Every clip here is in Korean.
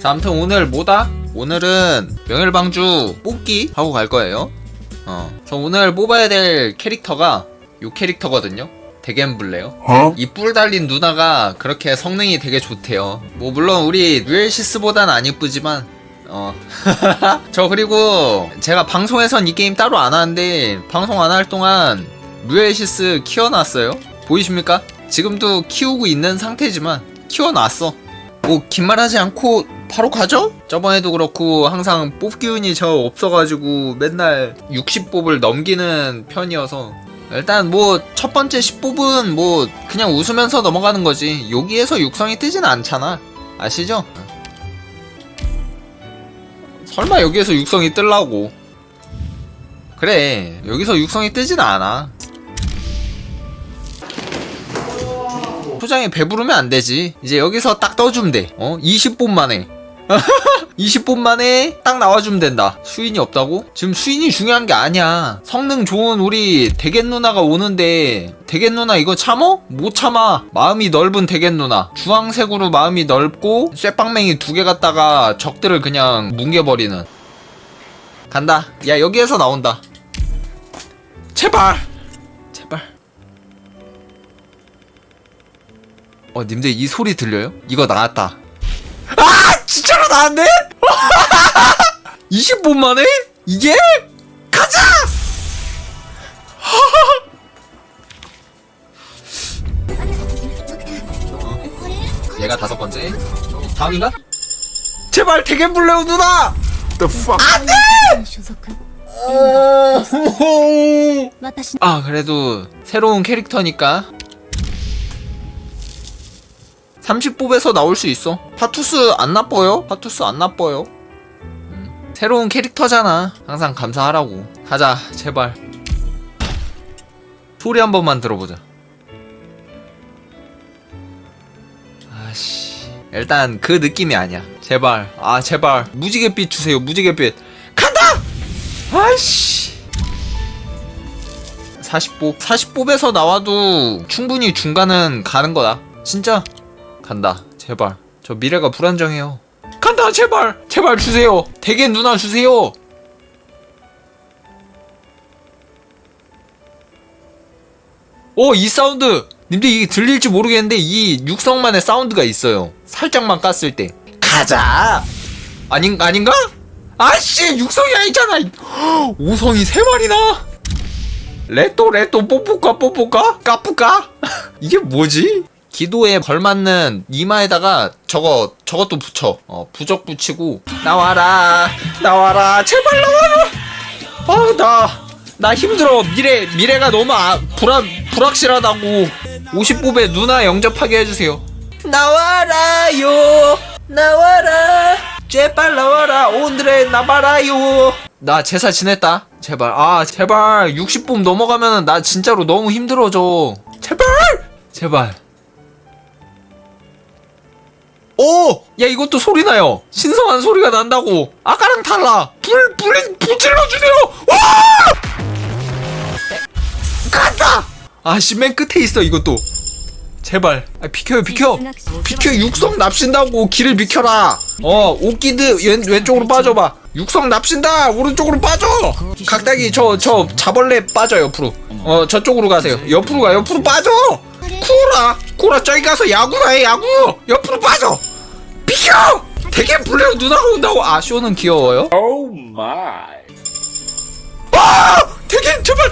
자, 아무튼 오늘 뭐다? 오늘은 명일방주 뽑기 하고 갈 거예요. 어, 저 오늘 뽑아야 될 캐릭터가 요 캐릭터거든요. 데겐블레요. 어? 이뿔 달린 누나가 그렇게 성능이 되게 좋대요. 뭐 물론 우리 류엘시스보단 안 이쁘지만 어. 저 그리고 제가 방송에선 이 게임 따로 안 하는데 방송 안 할 동안 류엘시스 키워놨어요. 보이십니까? 지금도 키우고 있는 상태지만 키워놨어. 뭐 긴 말 하지 않고 바로 가죠? 저번에도 그렇고 항상 뽑기 운이 저 없어가지고 맨날 60뽑을 넘기는 편이어서 일단 뭐 첫 번째 10뽑은 뭐 그냥 웃으면서 넘어가는 거지 여기에서 육성이 뜨진 않잖아 아시죠? 설마 여기에서 육성이 뜰라고 그래 여기서 육성이 뜨진 않아 포장에 배부르면 안 되지 이제 여기서 딱 떠주면 돼 어? 20분 만에 20분 만에 딱 나와주면 된다. 수인이 없다고? 지금 수인이 중요한 게 아니야. 성능 좋은 우리 대겐 누나가 오는데 대겐 누나 이거 참어? 못 참아. 마음이 넓은 대겐 누나. 주황색으로 마음이 넓고 쇠빵맹이 두 개 갖다가 적들을 그냥 뭉개버리는. 간다. 야 여기에서 나온다. 제발. 어 님들 이 소리 들려요? 이거 나왔다. 아 진짜로 나왔네? 20분 만에? 이게? 가자! 얘가 다섯 번째 다음인가? 제발 대겐블레오 누나! The fuck? 所属 어. 私 아 그래도 새로운 캐릭터니까 30뽑에서 나올 수 있어. 파투스 안 나빠요? 파투스 안 나빠요? 음, 새로운 캐릭터잖아. 항상 감사하라고. 가자 제발. 소리 한 번만 들어보자. 아씨 일단 그 느낌이 아니야. 제발. 아 제발. 무지갯빛 주세요 무지갯빛. 간다! 아이씨. 40뽑 40뽑에서 나와도 충분히 중간은 가는 거다. 진짜 간다 제발. 저 미래가 불안정해요. 간다 제발! 제발 주세요! 대게 누나 주세요! 오 이 사운드! 님들 이게 들릴지 모르겠는데 이 육성만의 사운드가 있어요. 살짝만 깠을 때. 가자! 아닌 아닌가? 아씨 육성이 아니잖아! 오성이 세 마리나? 레또 레또 뽀뽀까 뽀뽀까? 까뿌까? 이게 뭐지? 기도에 걸맞는 이마에다가 저거 저것도 붙여. 어 부적 붙이고 나와라 나와라 제발 나와라. 아나 나 힘들어. 미래 미래가 너무 아, 불안 불확실하다고. 50뽑에 누나 영접하게 해주세요. 나와라요. 나와라. 제발 나와라. 오늘의 나봐라요. 나 제사 지냈다. 제발. 아 제발. 60뽑 넘어가면 나 진짜로 너무 힘들어져. 제발! 제발 오! 야 이것도 소리 나요. 신성한 소리가 난다고. 아까랑 달라. 불불불 질러 주세요. 와! 간다! 아씨 맨 끝에 있어 이것도. 제발. 아 비켜요 비켜. 비켜 육성 납신다고. 길을 비켜라. 어 오키드 왼, 왼쪽으로 빠져봐. 육성 납신다. 오른쪽으로 빠져. 각다기 저 저 자벌레 빠져 옆으로. 어 저쪽으로 가세요. 옆으로 가 옆으로 빠져. 쿠라 쿠라 저기 가서 야구나 해 야구 옆으로 빠져 비켜 되게 불레오 누나가 온다고 아 쇼는 귀여워요 Oh my. 아 되게 제발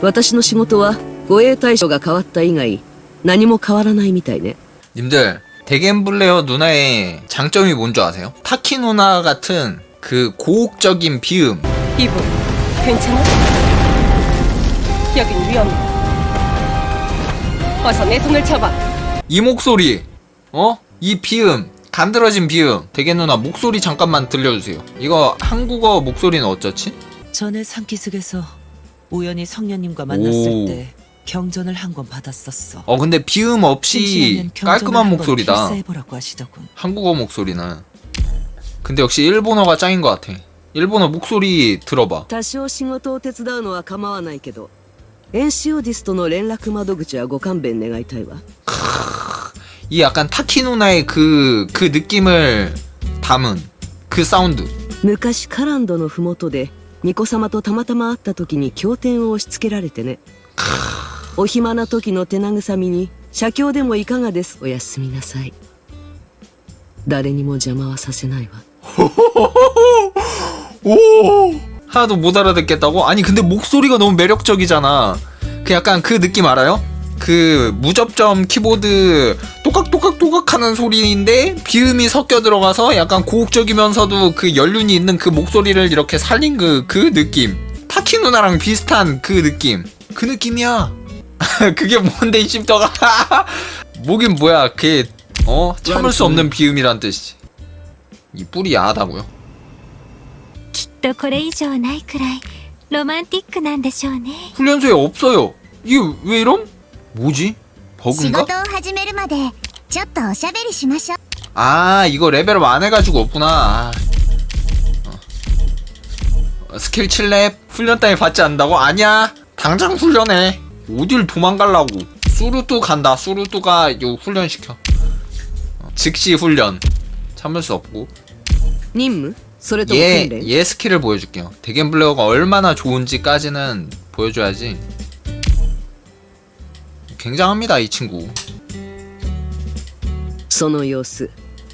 私の仕事は護衛対象が変わった以外何も変わらないみたいね 님들 데겐블레어 누나의 장점이 뭔 줄 아세요? 타키 누나 같은 그 고혹적인 비음 이분 괜찮아? 여긴 위험해. 어서 내 손을 잡아. 이 목소리 어? 이 비음 간드러진 비음 데겐 누나 목소리 잠깐만 들려주세요 이거 한국어 목소리는 어쩌지? 전에 산기슭에서 우연히 성녀님과 만났을 오. 때 경전을 한 권 받았었어. 어 근데 비음 없이 심심하면 경전을 깔끔한 한번 목소리다 필사해보라고 하시더군. 한국어 목소리는 근데 역시 일본어가 짱인 것 같아 일본어 목소리 들어봐 多少仕事を手伝うのは構わないけど エンシオディスとの連絡窓口はご勘弁願いたいわ 이 약간 타키 누나의 그, 그 느낌을 담은 그 사운드. 昔カランドの麓で巫女様とたまたま会った時に経典を押し付けられてねお暇な時の手慰みに写経でもいかがですおやすみなさい誰にも邪魔はさせないわ 오! 하나도 못 알아듣겠다고? 아니 근데 목소리가 너무 매력적이잖아. 그 약간 그 느낌 알아요? 그 무접점 키보드 또각또각또각 하는 소리인데 비음이 섞여 들어가서 약간 고혹적이면서도 그 연륜이 있는 그 목소리를 이렇게 살린 그, 그 느낌. 타키 누나랑 비슷한 그 느낌. 그 느낌이야. 그게 뭔데 이 씹더가. 뭐긴 뭐야. 그게 어 참을 수 없는 비음이란 뜻이지. 이 뿔이 야하다고요? きっとこれ以上ないくらいロマンティックなんでしょうね 훈련소에 없어요. 이게 왜 이럼? 뭐지? 仕 버그인가? 事を始めるまでちょっとおしゃべりしましょう 아 이거 레벨업 안 해가지고 없구나. 아. 어. 스킬 7렙 훈련 따위 받지 않는다고? 아니야. 당장 훈련해. 어딜 도망갈라고. 수루뚜 간다. 수루뚜가 요 훈련 시켜. 어, 즉시 훈련. 참을 수 없고. 任務 それとも 얘, 訓練 얘 스킬을 보여줄게요. 대겐블레어가 얼마나 좋은지까지는 보여줘야지. 굉장합니다, 이 친구. その様子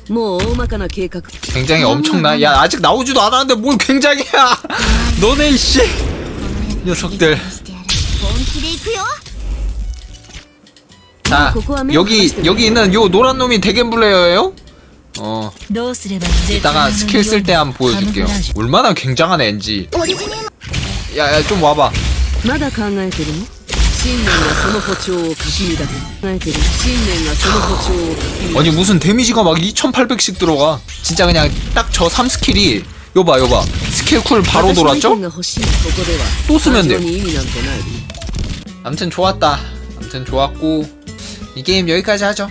もう大まかな計画 굉장히 엄청나. 야, 아직 나오지도 않았는데 뭘 굉장이야! 너네, 이씨! 녀석들. してやる本気で行くよ 자, 여기, 여기 있는 요 노란 놈이 대겐블레어예요? 어, どうすれば 이따가 스킬 쓸 때 한번 보여줄게요. 얼마나 굉장한 앤지. オリジネー 야, 야, 좀 와봐. まだ考えてるの信念がその歩調をかき乱す考えてる信念がその歩調をかき乱 아니, 무슨 데미지가 막 2800씩 들어가. 진짜 그냥 딱 저 3스킬이, 요봐, 요봐. 스킬 쿨 바로 私の意 돌았죠? 見が欲しいここでは 또 쓰면 過剰 돼요. に意味なんてない 암튼 좋았다. 암튼 좋았고 이 게임 여기까지 하죠.